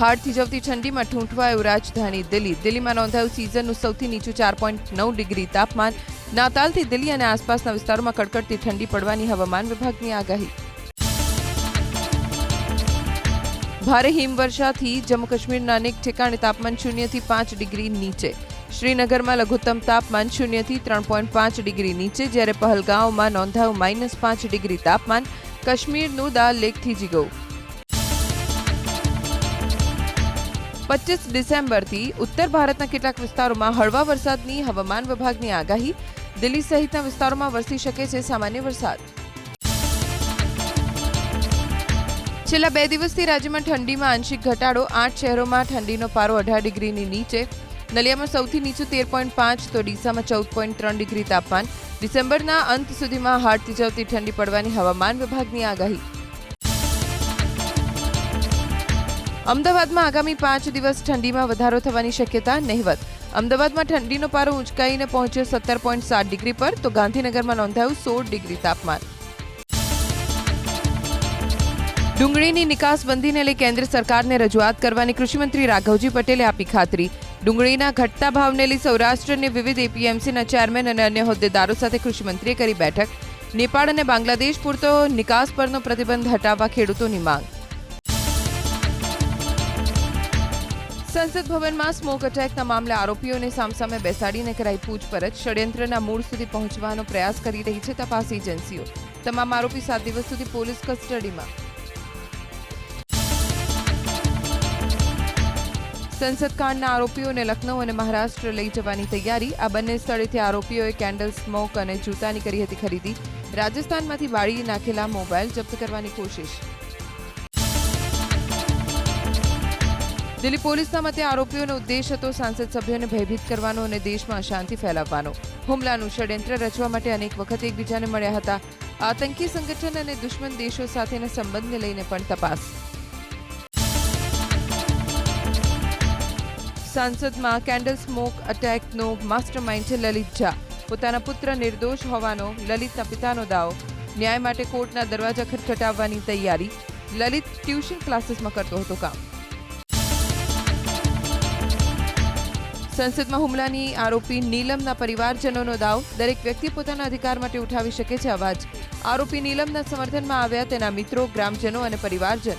હાડ થીજવતી ઠંડીમાં ઠૂંઠવાયું રાજધાની દિલ્હી. દિલ્હીમાં નોંધાયું સિઝનનું સૌથી નીચું ચાર પોઈન્ટ નવ ડિગ્રી તાપમાન. નાતાલથી દિલ્હી અને આસપાસના વિસ્તારોમાં કડકડતી ઠંડી પડવાની હવામાન વિભાગની આગાહી. ભારે હિમવર્ષાથી જમ્મુ કાશ્મીરના અનેક ઠેકાણે તાપમાન શૂન્યથી પાંચ ડિગ્રી નીચે. શ્રીનગરમાં લઘુત્તમ તાપમાન શૂન્યથી ત્રણ પોઈન્ટ પાંચ ડિગ્રી નીચે, જ્યારે પહલગાંવમાં નોંધાયું માઇનસ પાંચ ડિગ્રી તાપમાન. કાશ્મીરનું દાલ લેક થીજી ગયું પચીસ ડિસેમ્બરથી ઉત્તર ભારતના કેટલાક વિસ્તારોમાં હળવા વરસાદની હવામાન વિભાગની આગાહી. દિલ્હી સહિતના વિસ્તારોમાં વરસી શકે છે સામાન્ય વરસાદ. છેલ્લા બે દિવસથી રાજ્યમાં ઠંડીમાં આંશિક ઘટાડો, આઠ શહેરોમાં ઠંડીનો પારો અઢાર ડિગ્રીની નીચે. નલિયામાં સૌથી નીચું તેર પોઈન્ટ પાંચ, તો ડીસામાં ચૌદ પોઈન્ટ ત્રણ ડિગ્રી તાપમાન. ડિસેમ્બરના અંત સુધીમાં હાડ થીજવતી ઠંડી પડવાની હવામાન વિભાગની આગાહી. અમદાવાદમાં આગામી પાંચ દિવસ ઠંડીમાં વધારો થવાની શક્યતા નહીવત અમદાવાદમાં ઠંડીનો પારો ઉંચકાઈને પહોંચ્યો સત્તર પોઈન્ટ સાત ડિગ્રી પર, તો ગાંધીનગરમાં નોંધાયું સોળ ડિગ્રી તાપમાન. ડુંગળીની નિકાસબંધીને લઈ કેન્દ્ર સરકારને રજૂઆત કરવાની કૃષિમંત્રી રાઘવજી પટેલે આપી ખાતરી. ડુંગળીના ઘટતા ભાવને લઈ સૌરાષ્ટ્રની વિવિધ એપીએમસીના ચેરમેન અને અન્ય હોદ્દેદારો સાથે કૃષિમંત્રીએ કરી બેઠક. નેપાળ અને બાંગ્લાદેશ પૂરતો નિકાસ પરનો પ્રતિબંધ હટાવવા ખેડૂતોની માંગ. સંસદ ભવનમાં સ્મોક અટેકના મામલે આરોપીઓને સામસામે બેસાડીને કરાઈ પૂછપરછ. ષડયંત્રના મૂળ સુધી પહોંચવાનો પ્રયાસ કરી રહી છે તપાસ એજન્સીઓ. તમામ આરોપી સાત દિવસ સુધી પોલીસ કસ્ટડીમાં. સંસદકાંડના આરોપીઓને લખનૌ અને મહારાષ્ટ્ર લઈ જવાની તૈયારી. આ બંને સ્થળેથી આરોપીઓએ કેન્ડલ સ્મોક અને જૂતાની કરી હતી ખરીદી. રાજસ્થાનમાંથી બાળી નાખેલા મોબાઈલ જપ્ત કરવાની કોશિશ. દિલ્હી પોલીસના મતે આરોપીઓનો ઉદ્દેશ હતો સાંસદ સભ્યોને ભયભીત કરવાનો અને દેશમાં અશાંતિ ફેલાવવાનો. હુમલાનું ષડયંત્ર રચવા માટે અનેક વખત એકબીજાને મળ્યા હતા. આતંકી સંગઠન અને દુશ્મન દેશો સાથેના સંબંધને લઈને પણ તપાસ. સાંસદમાં કેન્ડલ સ્મોક અટેકનો માસ્ટર માઇન્ડ છે લલિત ઝા. પોતાના પુત્ર નિર્દોષ હોવાનો લલિતના પિતાનો દાવો. ન્યાય માટે કોર્ટના દરવાજા ખટખટાવવાની તૈયારી. લલિત ટ્યુશન ક્લાસીસમાં કરતો હતો કામ. સંસદમાં હુમલાની આરોપી નીલમના પરિવારજનોનો દાવ દરેક વ્યક્તિ પોતાના અધિકાર માટે ઉઠાવી શકે છે અવાજ. આરોપી નીલમના સમર્થનમાં આવ્યા તેના મિત્રો, ગ્રામજનો અને પરિવારજન.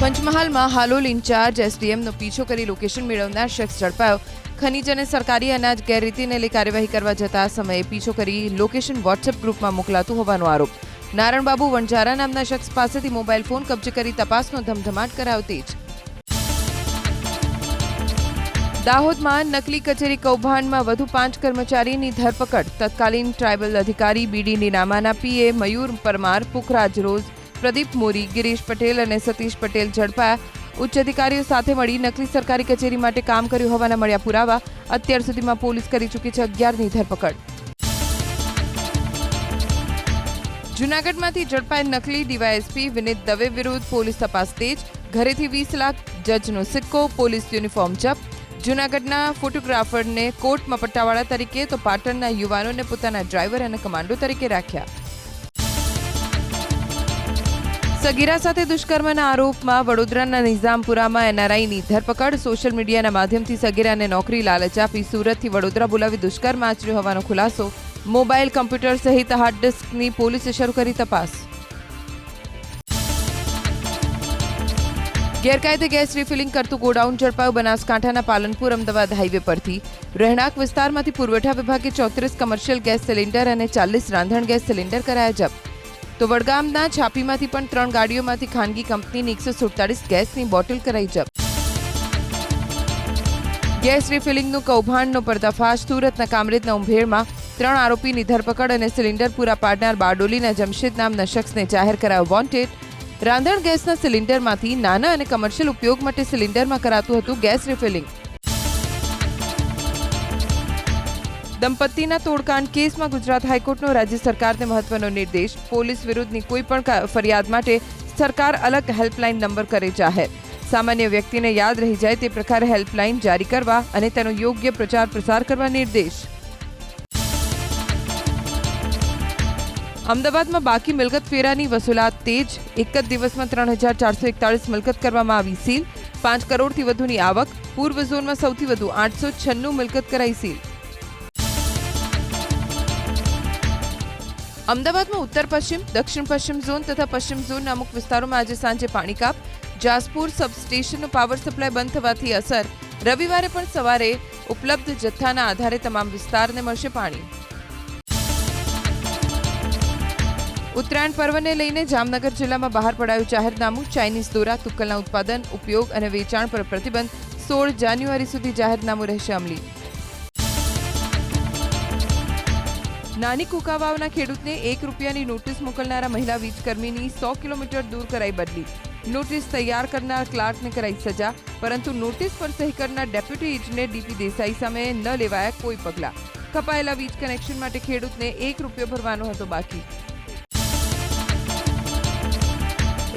પંચમહાલમાં હાલોલ ઇન્ચાર્જ એસડીએમનો પીછો કરી લોકેશન મેળવનાર શખ્સ ઝડપાયો. ખનીજ અને સરકારી અનાજ, ગેરરીતિને લઈ કાર્યવાહી કરવા જતા સમયે પીછો કરી લોકેશન વોટ્સએપ ગ્રુપમાં મોકલાતું હોવાનો આરોપ. નારણબાબુ વણજારા નામના શખ્સ પાસેથી મોબાઈલ ફોન કબજે કરી તપાસનો ધમધમાટ કરાવતી તેજ. દાહોદમાં નકલી કચેરી કૌભાંડમાં વધુ પાંચ કર્મચારીની ધરપકડ. તત્કાલીન ટ્રાયબલ અધિકારી બીડી નામાના પીએ મયુર પરમાર, પુખરાજ રોઝ, પ્રદીપ મોરી, ગિરીશ પટેલ અને સતીશ પટેલ ઝડપાયા ઉચ્ચ અધિકારીઓ સાથે મળી નકલી સરકારી કચેરી માટે કામ કર્યું હોવાના મળ્યા પુરાવા. અત્યાર સુધીમાં પોલીસ કરી ચૂકી છે અગિયારની ધરપકડ. જૂનાગઢમાંથી ઝડપાયેલ નકલી ડીવાયએસપી વિનિત દવે વિરુદ્ધ પોલીસ તપાસ તેજ. ઘરેથી વીસ લાખ જજનો સિક્કો, પોલીસ યુનિફોર્મ જપ્ત. જૂનાગઢના ફોટોગ્રાફરને કોર્ટમાં પટ્ટાવાળા તરીકે તો પાટણના યુવાનોને પોતાના ડ્રાઈવર અને કમાન્ડો તરીકે રાખ્યા. સગીરા સાથે દુષ્કર્મના આરોપમાં વડોદરાના નિઝામપુરામાં એનઆરઆઈની ધરપકડ. સોશિયલ મીડિયાના માધ્યમથી સગીરાને નોકરી લાલચ આપી સુરતથી વડોદરા બોલાવી દુષ્કર્મ આચર્યો હોવાનો ખુલાસો. મોબાઈલ, કમ્પ્યુટર સહિત હાર્ડ ડિસ્કની પોલીસે શરૂ કરી તપાસ. ગેરકાયદે ગેસ રિફિલિંગ કરતું ગોડાઉન ઝડપાયું બનાસકાંઠાના પાલનપુર અમદાવાદ હાઈવે પરથી. રહેણાંક વિસ્તારમાંથી પુરવઠા વિભાગે ચોત્રીસ કમર્શિયલ ગેસ સિલિન્ડર અને ચાલીસ રાંધણ ગેસ સિલિન્ડર કરાયા જપ્ત. તો વડગામના છાપીમાંથી પણ ત્રણ ગાડીઓમાંથી ખાનગી કંપનીની એકસો સુડતાલીસ ગેસની બોટલ કરાઈ જપ્ત. ગેસ રિફિલિંગનું કૌભાંડનો પર્દાફાશ સુરતના કામરેજના ઉંભેરમાં ત્રણ આરોપીની ધરપકડ અને સિલિન્ડર પૂરા પાડનાર બારડોલીના જમશેદ નામના શખ્સને જાહેર કરાયો વોન્ટેડ. રાંધણ ગેસના સિલિન્ડરમાંથી નાના અને કમર્શિયલ ઉપયોગ માટે સિલિન્ડરમાં કરાતું હતું ગેસ રિફિલિંગ. દંપતીના તોડકાંડ કેસમાં ગુજરાત હાઈકોર્ટનો રાજ્ય સરકારને મહત્વનો નિર્દેશ. પોલીસ વિરુદ્ધની કોઈ પણ ફરિયાદ માટે સરકાર અલગ હેલ્પલાઇન નંબર કરે જાહેર. સામાન્ય વ્યક્તિને યાદ રહી જાય તે પ્રકારે હેલ્પલાઇન જારી કરવા અને તેનો યોગ્ય પ્રચાર પ્રસાર કરવા નિર્દેશ. અમદાવાદમાં બાકી મિલકત ફેરાની વસૂલાત તેજ. એક જ દિવસમાં ત્રણ હજાર ચારસો એકતાળીસ મિલકત કરવામાં આવી સીલ. પાંચ કરોડથી વધુની આવક. પૂર્વ ઝોનમાં સૌથી વધુ આઠસો છન્નું મિલકત કરાઈ સીલ. અમદાવાદમાં ઉત્તર પશ્ચિમ, દક્ષિણ પશ્ચિમ ઝોન તથા પશ્ચિમ ઝોનના અમુક વિસ્તારોમાં આજે સાંજે પાણી કાપ. જાસપુર સબસ્ટેશનનો પાવર સપ્લાય બંધ થવાથી અસર. રવિવારે પણ સવારે ઉપલબ્ધ જથ્થાના આધારે તમામ વિસ્તારને મળશે પાણી. ઉત્તરાયણ પર્વને લઈને જામનગર જિલ્લામાં બહાર પડાયું જાહેરનામું ચાઇનીઝ દોરા, તુક્કલના ઉત્પાદન, ઉપયોગ અને વેચાણ પર પ્રતિબંધ સોળ જાન્યુઆરી સુધી જાહેરનામું રહેશે અમલી. નાની કુકાવાવના ખેડૂતને એક રૂપિયાની નોટિસ મોકલનારા મહિલા વીજકર્મીની સો કિલોમીટર દૂર કરાઈ બદલી. નોટિસ તૈયાર કરનાર ક્લાર્કને કરાઈ સજા, પરંતુ નોટિસ પર સહી કરનાર ડેપ્યુટી ઇજનેર ડીપી દેસાઈ સામે ન લેવાયા કોઈ પગલાં. કપાયેલા વીજ કનેક્શન માટે ખેડૂતને એક રૂપિયો ભરવાનો હતો બાકી.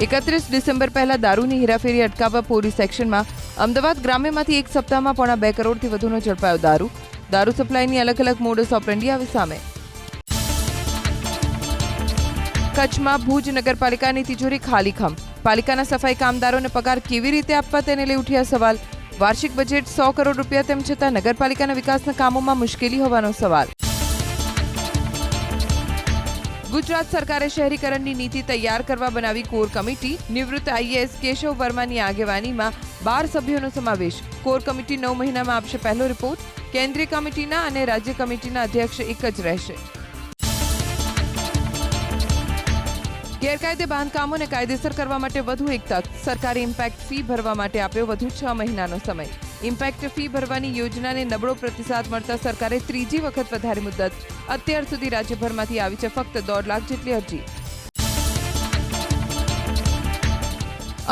એકત્રીસ ડિસેમ્બર પહેલા દારૂની હેરાફેરી અટકાવવા પોલીસ એક્શનમાં અમદાવાદ ગ્રામ્યમાંથી એક સપ્તાહમાં પોણા બે કરોડથી વધુનો ઝડપાયો દારૂ. દારૂ સપ્લાયની અલગ અલગ મોડસ ઓપરેન્ડી આવી સામે. કચ્છમાં ભુજ નગરપાલિકાની તિજોરી ખાલી ખમ. પાલિકાના સફાઈ કામદારોને પગાર કેવી રીતે આપવા તેને લઈ ઉઠ્યા સવાલ. વાર્ષિક બજેટ સો કરોડ રૂપિયા તેમ છતાં નગરપાલિકાના વિકાસના કામોમાં મુશ્કેલી હોવાનો સવાલ. ગુજરાત સરકારે શહેરીકરણની નીતિ તૈયાર કરવા બનાવી કોર કમિટી. નિવૃત્ત આઈએએસ કેશવ વર્માની આગેવાનીમાં બાર સભ્યોનો સમાવેશ. કોર કમિટી નવ મહિનામાં આપશે પહેલો રિપોર્ટ. કેન્દ્રીય કમિટીના અને રાજ્ય કમિટીના અધ્યક્ષ એક જ રહેશે. ગેરકાયદે બાંધકામોને કાયદેસર કરવા માટે વધુ એક તક સરકારે ઇમ્પેક્ટ ફી ભરવા માટે આપ્યો વધુ છ મહિનાનો સમય. ઇમ્પેક્ટ ફી ભરવાની યોજનાને નબળો પ્રતિસાદ મળતા સરકારે ત્રીજી વખત વધારી મુદત. અત્યાર સુધી રાજ્યભરમાંથી આવી છે ફક્ત દોઢ લાખ જેટલી અરજી.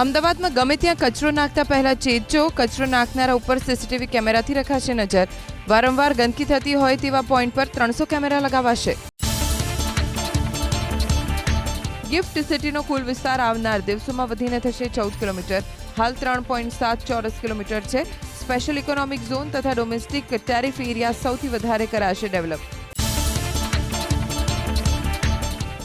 અમદાવાદમાં ગમે ત્યાં કચરો નાખતા પહેલા ચેતજો કચરો નાખનારા ઉપર સીસીટીવી કેમેરાથી રખાશે નજર. વારંવાર ગંદકી થતી હોય તેવા પોઈન્ટ પર ત્રણસો કેમેરા લગાવાશે. ગિફ્ટ સિટીનો કુલ વિસ્તાર આવનાર દિવસોમાં વધીને થશે ચૌદ કિલોમીટર. હાલ ત્રણ પોઈન્ટ સાત ચોરસ કિલોમીટર છે. સ્પેશિયલ ઇકોનોમિક ઝોન તથા ડોમેસ્ટિક ટેરિફ એરિયા સૌથી વધારે કરાશે ડેવલપ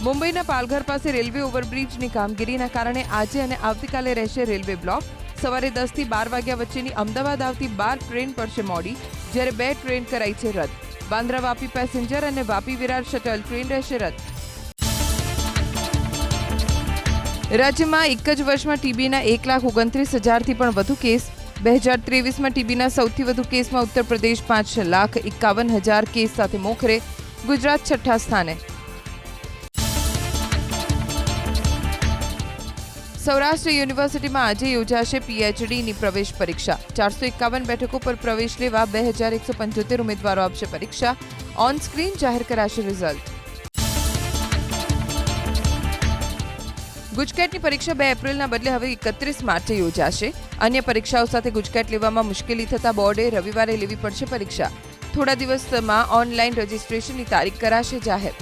મુંબઈના પાલઘર પાસે રેલવે ઓવરબ્રિજની કામગીરીના કારણે આજે અને આવતીકાલે રહેશે રેલવે બ્લોક. સવારે દસથી બાર વાગ્યા વચ્ચેની અમદાવાદ આવતી બાર ટ્રેન પડશે મોડી, જ્યારે બે ટ્રેન કરાઈ છે રદ. બાંદ્રા વાપી પેસેન્જર અને વાપી વિરાર શટલ ટ્રેન રહેશે રદ. રાજ્યમાં એક જ વર્ષમાં ટીબીના એક લાખ ઓગણત્રીસ હજારથી પણ વધુ કેસ. બે હજાર ત્રેવીસમાં ટીબીના સૌથી વધુ કેસમાં ઉત્તર પ્રદેશ પાંચ લાખ એકાવન હજાર કેસ સાથે મોખરે. ગુજરાત છઠ્ઠા સ્થાને. સૌરાષ્ટ્ર યુનિવર્સિટીમાં આજે યોજાશે પીએચડીની પ્રવેશ પરીક્ષા. ચારસો એકાવન બેઠકો પર પ્રવેશ લેવા બે હજાર એકસો પંચોતેર ઉમેદવારો આપશે પરીક્ષા. ઓન સ્ક્રીન જાહેર કરાશે રિઝલ્ટ. ગુજકેટની પરીક્ષા બે એપ્રિલના બદલે હવે એકત્રીસ માર્ચે યોજાશે. અન્ય પરીક્ષાઓ સાથે ગુજકેટ લેવામાં મુશ્કેલી થતા બોર્ડે રવિવારે લેવી પડશે પરીક્ષા. થોડા દિવસમાં ઓનલાઈન રજીસ્ટ્રેશનની તારીખ કરાશે જાહેર.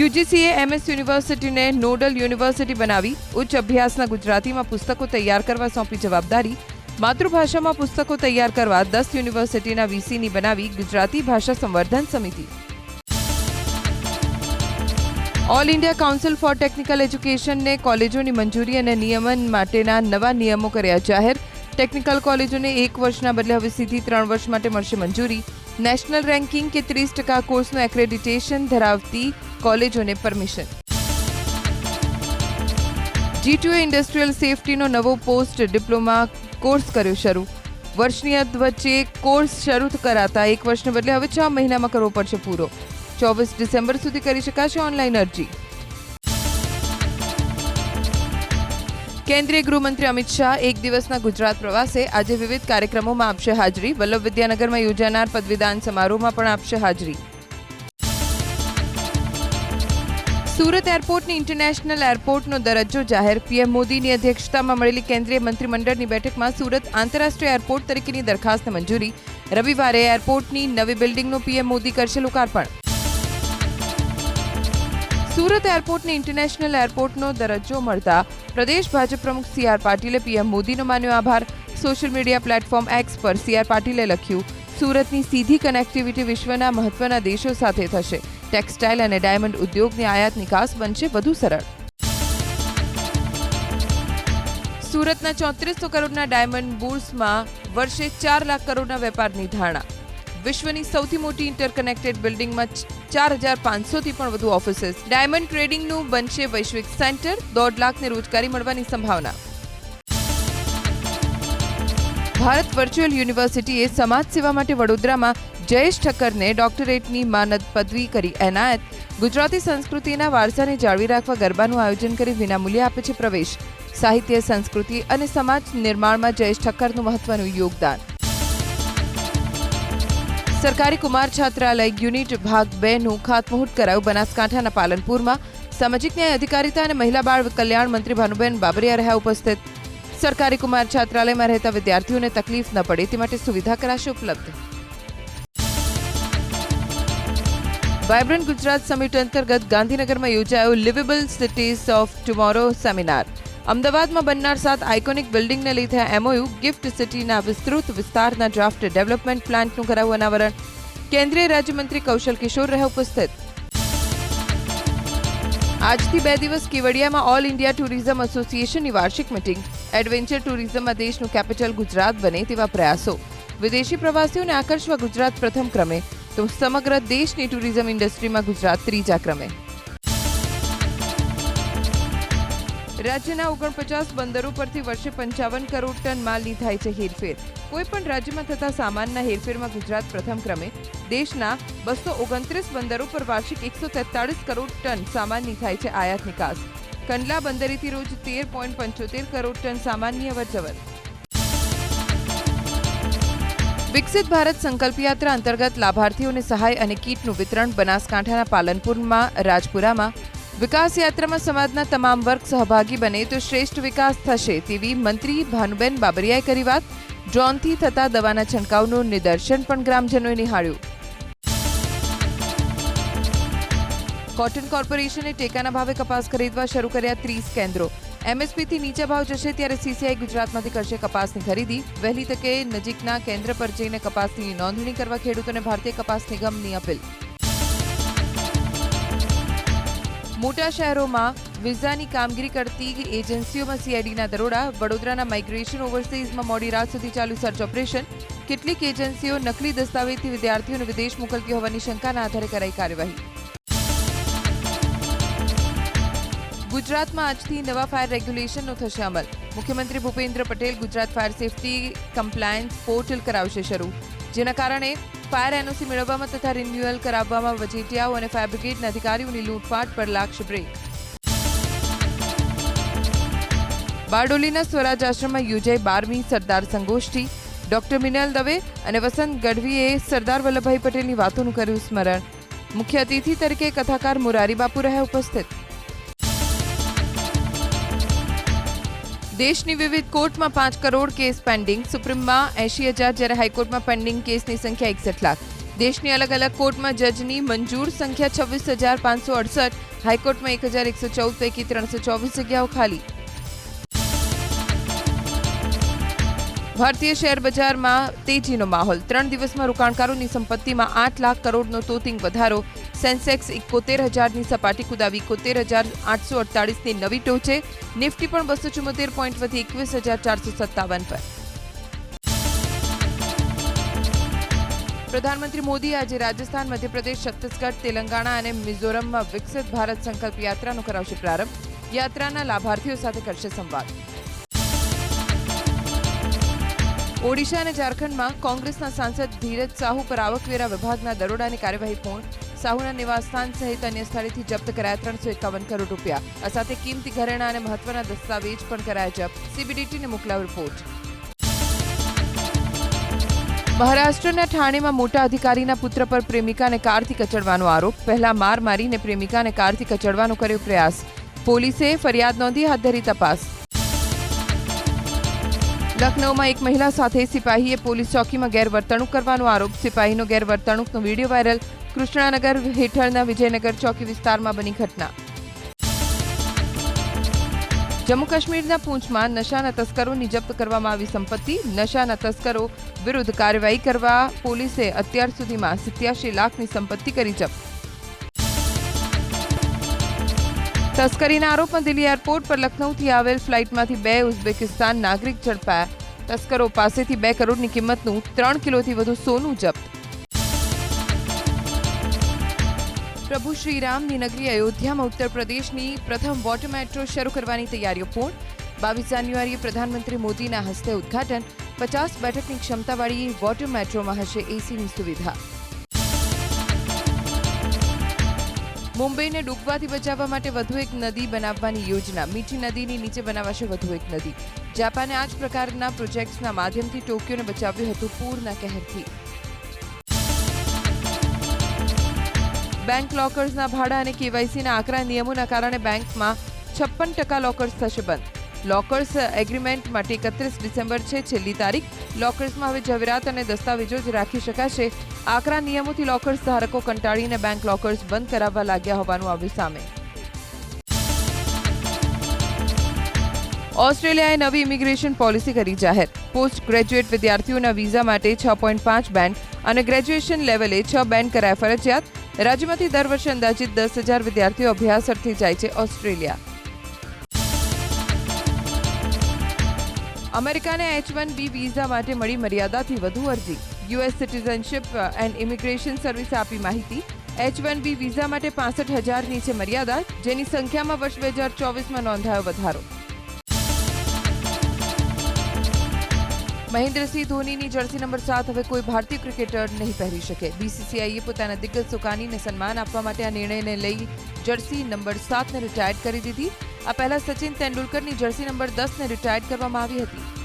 યુજીસીએ એમએસ યુનિવર્સિટીને નોડલ યુનિવર્સિટી બનાવી ઉચ્ચ અભ્યાસના ગુજરાતીમાં પુસ્તકો તૈયાર કરવા સોંપી જવાબદારી. માતૃભાષામાં પુસ્તકો તૈયાર કરવા દસ યુનિવર્સિટીના વીસીની બનાવી ગુજરાતી ભાષા સંવર્ધન સમિતિ. All India Council for technical એજ્યુકેશનને કોલેજોની મંજૂરી અને નિયમન માટેના નવા નિયમો કર્યા જાહેર ટેકનિકલ કોલેજોને એક વર્ષના બદલે હવે સીધી ત્રણ વર્ષ માટે મળશે મંજૂરી નેશનલ રેન્કિંગ કે ત્રીસ ટકા કોર્સનું એક્રેડિટેશન ધરાવતી કોલેજોને પરમિશન જી ટુ ઇન્ડસ્ટ્રીયલ સેફટીનો નવો પોસ્ટ ડિપ્લોમા કોર્સ કર્યો શરૂ વર્ષની વચ્ચે કોર્સ શરૂ કરાતા એક વર્ષને બદલે હવે છ મહિનામાં કરવો પડશે પૂરો ચોવીસ ડિસેમ્બર સુધી કરી શકાશે ઓનલાઈન અરજી. કેન્દ્રીય ગૃહમંત્રી અમિત શાહ એક દિવસના ગુજરાત પ્રવાસે આજે વિવિધ કાર્યક્રમોમાં આપશે હાજરી. વલ્લભ વિદ્યાનગરમાં યોજાનાર પદવીદાન સમારોહમાં પણ આપશે હાજરી. સુરત એરપોર્ટની ઇન્ટરનેશનલ એરપોર્ટનો દરજ્જો જાહેર. પીએમ મોદીની અધ્યક્ષતામાં મળેલી કેન્દ્રીય મંત્રીમંડળની બેઠકમાં સુરત આંતરરાષ્ટ્રીય એરપોર્ટ તરીકેની દરખાસ્તને મંજૂરી. રવિવારે એરપોર્ટની નવી બિલ્ડિંગનું પીએમ મોદી કરશે લોકાર્પણ. સુરત એરપોર્ટને ઇન્ટરનેશનલ એરપોર્ટનો દરજ્જો મળતા પ્રદેશ ભાજપ પ્રમુખ સી આર પાટીલે પીએમ મોદીનો માન્યો આભાર. સોશિયલ મીડિયા પ્લેટફોર્મ એક્સ પર સી આર પાટીલે લખ્યું, સુરતની સીધી કનેક્ટિવિટી વિશ્વના મહત્વના દેશો સાથે થશે. ટેક્સટાઇલ અને ડાયમંડ ઉદ્યોગની આયાત નિકાસ બનશે વધુ સરળ. સુરતના ચોત્રીસો કરોડના ડાયમંડ બુર્સમાં વર્ષે ચાર લાખ કરોડના વેપારની ધારણા. વિશ્વની સૌથી મોટી ઇન્ટરકનેક્ટેડ બિલ્ડિંગમાં ચાર હજાર પાંચસોથી પણ વધુ ઓફિસીસ ડાયમંડ ટ્રેડિંગનું બનશે વૈશ્વિક સેન્ટર, દોઢ લાખને રોજગારી મળવાની સંભાવના. ભારત વર્ચ્યુઅલ યુનિવર્સિટીએ સમાજ સેવા માટે વડોદરામાં જયેશ ઠક્કરને ડોક્ટરેટની માનદ પદવી કરી એનાયત. ગુજરાતી સંસ્કૃતિના વારસાને જાળવી રાખવા ગરબાનું આયોજન કરી વિનામૂલ્યે આપે છે પ્રવેશ. સાહિત્ય, સંસ્કૃતિ અને સમાજ નિર્માણમાં જયેશ ઠક્કરનું મહત્વનું યોગદાન. સરકારી કુમાર છાત્રાલય યુનિટ ભાગ બેનું ખાતમુહૂર્ત કરાયું. બનાસકાંઠાના પાલનપુરમાં સામાજિક ન્યાય અધિકારીતા અને મહિલા બાળ કલ્યાણ મંત્રી ભાનુબેન બાબરિયા રહ્યા ઉપસ્થિત. સરકારી કુમાર છાત્રાલયમાં રહેતા વિદ્યાર્થીઓને તકલીફ ન પડે, તે માટે સુવિધા કરાશે ઉપલબ્ધ. વાયબ્રન્ટ ગુજરાત સમિટ અંતર્ગત ગાંધીનગરમાં યોજાયો liveable cities of tomorrow seminar અમદાવાદમાં બનનાર સાત આઇકોનિક બિલ્ડિંગને લીધે એમઓયુ ગિફ્ટ સિટીના વિસ્તૃત વિસ્તારના ડ્રાફ્ટ ડેવલપમેન્ટ પ્લાન્ટનું કરાયું અનાવરણ. કેન્દ્રીય રાજ્યમંત્રી કૌશલ કિશોર રહ્યા ઉપસ્થિત. આજથી બે દિવસ કેવડિયામાં ઓલ ઇન્ડિયા ટુરિઝમ એસોસિએશનની વાર્ષિક મિટિંગ એડવેન્ચર ટુરિઝમમાં દેશનું કેપિટલ ગુજરાત બને તેવા પ્રયાસો. વિદેશી પ્રવાસીઓને આકર્ષવા ગુજરાત પ્રથમ ક્રમે, તો સમગ્ર દેશની ટુરિઝમ ઇન્ડસ્ટ્રીમાં ગુજરાત ત્રીજા ક્રમે. રાજ્યના ઓગણપચાસ બંદરો પરથી વર્ષે પંચાવન કરોડ ટન માલની થાય છે હેરફેર. કોઈપણ રાજ્યમાં થતા સામાનના હેરફેરમાં ગુજરાત પ્રથમ ક્રમે. દેશના બસો ઓગણત્રીસ બંદરો પર વાર્ષિક એકસો તેતાળીસ કરોડ ટન સામાનની થાય છે આયાત નિકાસ. કંડલા બંદરેથી રોજ તેર પોઈન્ટ પંચોતેર કરોડ ટન સામાનની અવરજવર. વિકસિત ભારત સંકલ્પ યાત્રા અંતર્ગત લાભાર્થીઓને સહાય અને કીટનું વિતરણ બનાસકાંઠાના પાલનપુરમાં, રાજપુરામાં વિકાસ યાત્રામાં સમાજના તમામ વર્ગ સહભાગી બને તો શ્રેષ્ઠ વિકાસ થશે તેવી મંત્રી ભાનુબેન બાબરિયાએ કરી વાત. ડ્રોનથી થતા દવાના છંટકાવનું નિદર્શન પણ ગ્રામજનોએ નિહાળ્યું. કોટન કોર્પોરેશને ટેકાના ભાવે કપાસ ખરીદવા શરૂ કર્યા ત્રીસ કેન્દ્રો. એમએસપીથી નીચા ભાવ જશે ત્યારે સીસીઆઈ ગુજરાતમાંથી કરશે કપાસની ખરીદી. વહેલી તકે નજીકના કેન્દ્ર પર જઈને કપાસની નોંધણી કરવા ખેડૂતોને ભારતીય કપાસ નિગમની અપીલ. મોટા શહેરોમાં વિઝાની કામગીરી કરતી એજન્સીઓમાં સીઆઈડીના દરોડા, વડોદરાના માઇગ્રેશન ઓવરસીઝમાં મોડી રાત સુધી ચાલુ સર્ચ ઓપરેશન કેટલીક એજન્સીઓ નકલી દસ્તાવેજથી વિદ્યાર્થીઓને વિદેશ મોકલતી હોવાની શંકાના આધારે કરાઈ કાર્યવાહી. ગુજરાતમાં આજથી નવા ફાયર રેગ્યુલેશનનો થશે અમલ. મુખ્યમંત્રી Bhupendra Patel Gujarat fire safety compliance portal કરાવશે શરૂ. જેના કારણે ફાયર એનઓસી મેળવવામાં તથા રિન્યુઅલ કરાવવામાં વચેટિયાઓ અને ફાયર બ્રિગેડના અધિકારીઓની લૂંટફાટ પર લાગશે બ્રેક. બારડોલીના સ્વરાજ આશ્રમમાં યોજાઈ બારમી સરદાર સંગોષ્ઠી. ડોક્ટર મિનલ દવે અને વસંત ગઢવીએ સરદાર વલ્લભભાઈ પટેલની વાતોનું કર્યું સ્મરણ. મુખ્ય અતિથિ તરીકે કથાકાર મુરારી બાપુ રહ્યા ઉપસ્થિત. દેશની વિવિધ કોર્ટમાં પાંચ કરોડ કેસ પેન્ડિંગ સુપ્રીમમાં એંશી હજાર જ્યારે હાઈકોર્ટમાં પેન્ડિંગ કેસની સંખ્યા એકસઠ લાખ. દેશની અલગ અલગ કોર્ટમાં જજની મંજૂર સંખ્યા છવ્વીસ હજાર પાંચસો અડસઠ. હાઈકોર્ટમાં એક હજાર એકસો ચૌદ પૈકી ત્રણસો ચોવીસ જગ્યાઓ ખાલી. ભારતીય શેર બજારમાં તેજીનો માહોલ. ત્રણ દિવસમાં રોકાણકારોની સંપત્તિમાં આઠ લાખ કરોડનો તોતિંગ વધારો. સેન્સેક્સ એકોતેર હજારની સપાટી કુદાવી એકોતેર હજાર આઠસો અડતાળીસની નવી ટોચે નિફ્ટી પણ બસો ચુમ્મોતેર પોઈન્ટ વધી એકવીસ હજાર ચારસો સત્તાવન પર. પ્રધાનમંત્રી મોદી આજે રાજસ્થાન, મધ્યપ્રદેશ, છત્તીસગઢ, તેલંગાણા અને મિઝોરમમાં વિકસિત ભારત સંકલ્પ યાત્રાનો કરાવશે પ્રારંભ. યાત્રાના લાભાર્થીઓ સાથે કરશે સંવાદ. ઓડિશા અને ઝારખંડમાં કોંગ્રેસના સાંસદ ધીરજ સાહુ પર આવકવેરા વિભાગના દરોડાની કાર્યવાહી પૂર્ણ. સાહુના નિવાસસ્થાન સહિત અન્ય સ્થળેથી જપ્ત કરાયા ત્રણસો એકાવન કરોડ રૂપિયા. આ સાથે કિંમતી ઘરેણાં અને મહત્વના દસ્તાવેજ પણ કરાયા જપ્ત. સીબીડીટીને મોકલાવ રિપોર્ટ મહારાષ્ટ્રના ઠાણેમાં મોટા અધિકારીના પુત્ર પર પ્રેમિકાને કારથી કચડવાનો આરોપ. પહેલા માર મારીને પ્રેમિકાને કારથી કચડવાનો કર્યો પ્રયાસ. પોલીસે ફરિયાદ નોંધી હાથ ધરી તપાસ. લખનૌમાં એક મહિલા સાથે સિપાહીએ પોલીસ ચોકીમાં ગેરવર્તણૂક કરવાનો આરોપ. સિપાહીનો ગેરવર્તણૂકનો વીડિયો વાયરલ કૃષ્ણાનગર હેઠળના વિજયનગર ચોકી વિસ્તારમાં બની ઘટના. જમ્મુ કાશ્મીરના પૂંછમાં નશાના તસ્કરોની જપ્ત કરવામાં આવી સંપત્તિ. નશાના તસ્કરો વિરુદ્ધ કાર્યવાહી કરવા પોલીસે અત્યાર સુધીમાં સિત્યાસી લાખની સંપત્તિ કરી જપ્ત. તસ્કરીના આરોપમાં દિલ્હી એરપોર્ટ પર લખનૌથી આવેલ ફ્લાઇટમાંથી બે ઉઝબેકિસ્તાન નાગરિક ઝડપાયા. તસ્કરો પાસેથી બે કરોડની કિંમતનું ત્રણ કિલોથી વધુ સોનું જપ્ત. પ્રભુ શ્રીરામની નગરી અયોધ્યામાં ઉત્તર પ્રદેશની પ્રથમ વોટર મેટ્રો શરૂ કરવાની તૈયારીઓ પૂર્ણ. બાવીસ જાન્યુઆરીએ પ્રધાનમંત્રી મોદીના હસ્તે ઉદ્ઘાટન. પચાસ બેઠકની ક્ષમતાવાળી વોટર મેટ્રોમાં હશે એસીની સુવિધા. મુંબઈને ડૂબવાથી બચાવવા માટે વધુ એક નદી બનાવવાની યોજના. મીઠી નદીની નીચે બનાવાશે વધુ એક નદી. જાપાને આ જ પ્રકારના પ્રોજેક્ટ્સના માધ્યમથી ટોક્યોને બચાવ્યું હતું પૂરના કહેરથી. બેંક લોકર્સના ભાડા અને કેવાયસીના આકરા નિયમોના કારણે બેંકમાં છપ્પન ટકા લોકર્સ થશે બંધ. લોકર્સ એગ્રીમેન્ટ માટે એકત્રીસ ડિસેમ્બર છે, છેલ્લી તારીખ. લોકર્સમાં હવે જવેરાત અને દસ્તાવેજો જ રાખી શકાશે. આકરા નિયમોથી લોકર્સ ધારકો કંટાળીને બેંક લોકર્સ બંધ કરાવવા લાગ્યા હોવાનું આવ્યું સામે. ઓસ્ટ્રેલિયાએ નવી ઇમિગ્રેશન પોલિસી કરી જાહેર. પોસ્ટ ગ્રેજ્યુએટ વિદ્યાર્થીઓના વિઝા માટે છ પોઈન્ટ પાંચ બેન્ડ અને ગ્રેજ્યુએશન લેવલે છ બેન્ડ કરાય ફરજિયાત. રાજ્યમાંથી દર વર્ષે અંદાજિત દસ હજાર વિદ્યાર્થીઓ અભ્યાસ અર્થે જાય છે ઓસ્ટ્રેલિયા. અમેરિકાને એચ વન બી વિઝા માટે મળી મર્યાદાથી વધુ અરજી. યુએસ સિટીઝનશિપ એન્ડ ઇમિગ્રેશન સર્વિસે આપી માહિતી. એચ વન બી વિઝા માટે પાસઠ હજારની છે મર્યાદા, જેની સંખ્યામાં વર્ષ બે હજાર ચોવીસમાં નોંધાયો વધારો. મહેન્દ્રસિંહ ધોનીની જર્સી નંબર સાત હવે કોઈ ભારતીય ક્રિકેટર નહીં પહેરી શકે. બીસીસીઆઈએ પોતાના દિગ્ગજ સુકાનીને સન્માન આપવા માટે આ નિર્ણયને લઈ જર્સી નંબર સાતને રિટાયર્ડ કરી દીધી. આ પહેલા સચિન તેંડુલકરની જર્સી નંબર દસને રિટાયર્ડ કરવામાં આવી હતી.